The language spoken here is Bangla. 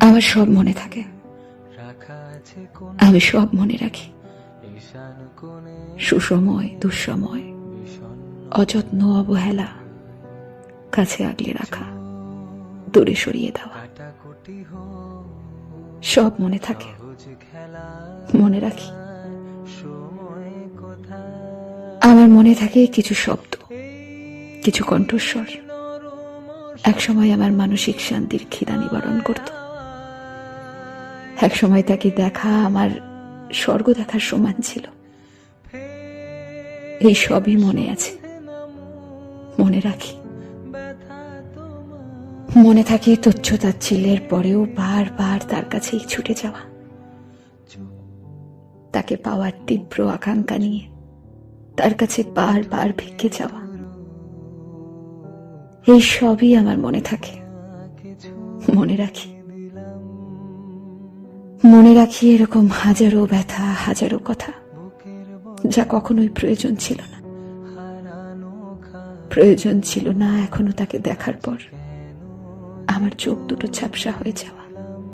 আমার সব মনে থাকে। আমি সব মনে রাখি। সুসময়, দুঃসময়, অযত্ন, অবহেলা, কাছে আগলে রাখা, দূরে সরিয়ে দেওয়া। সব মনে থাকে। মনে রাখি। আমার মনে থাকে কিছু শব্দ, কিছু কণ্ঠস্বর। একসময় আমার মানসিক শান্তির খিদা নিবারণ করত। একসময় তাকে দেখা আমার স্বর্গ দেখার সমান ছিল। এই সবই মনে আছে। মনে রাখি। মনে থাকে তুচ্ছ তাচ্ছিল্যের পরেও বারবার তার কাছেই ছুটে যাওয়া। তাকে পাওয়ার তীব্র আকাঙ্ক্ষা নিয়ে তার কাছে বারবার ভিক্ষে যাওয়া এই সবই আমার মনে থাকে। মনে রাখি। মনে রাখি এরকম হাজারো ব্যথা, হাজারো কথা, যা কখনোই প্রয়োজন ছিল না। প্রয়োজন ছিল না এখনও তাকে দেখার পর। আমার চোখ দুটো ঝাপসা হয়ে যাওয়া।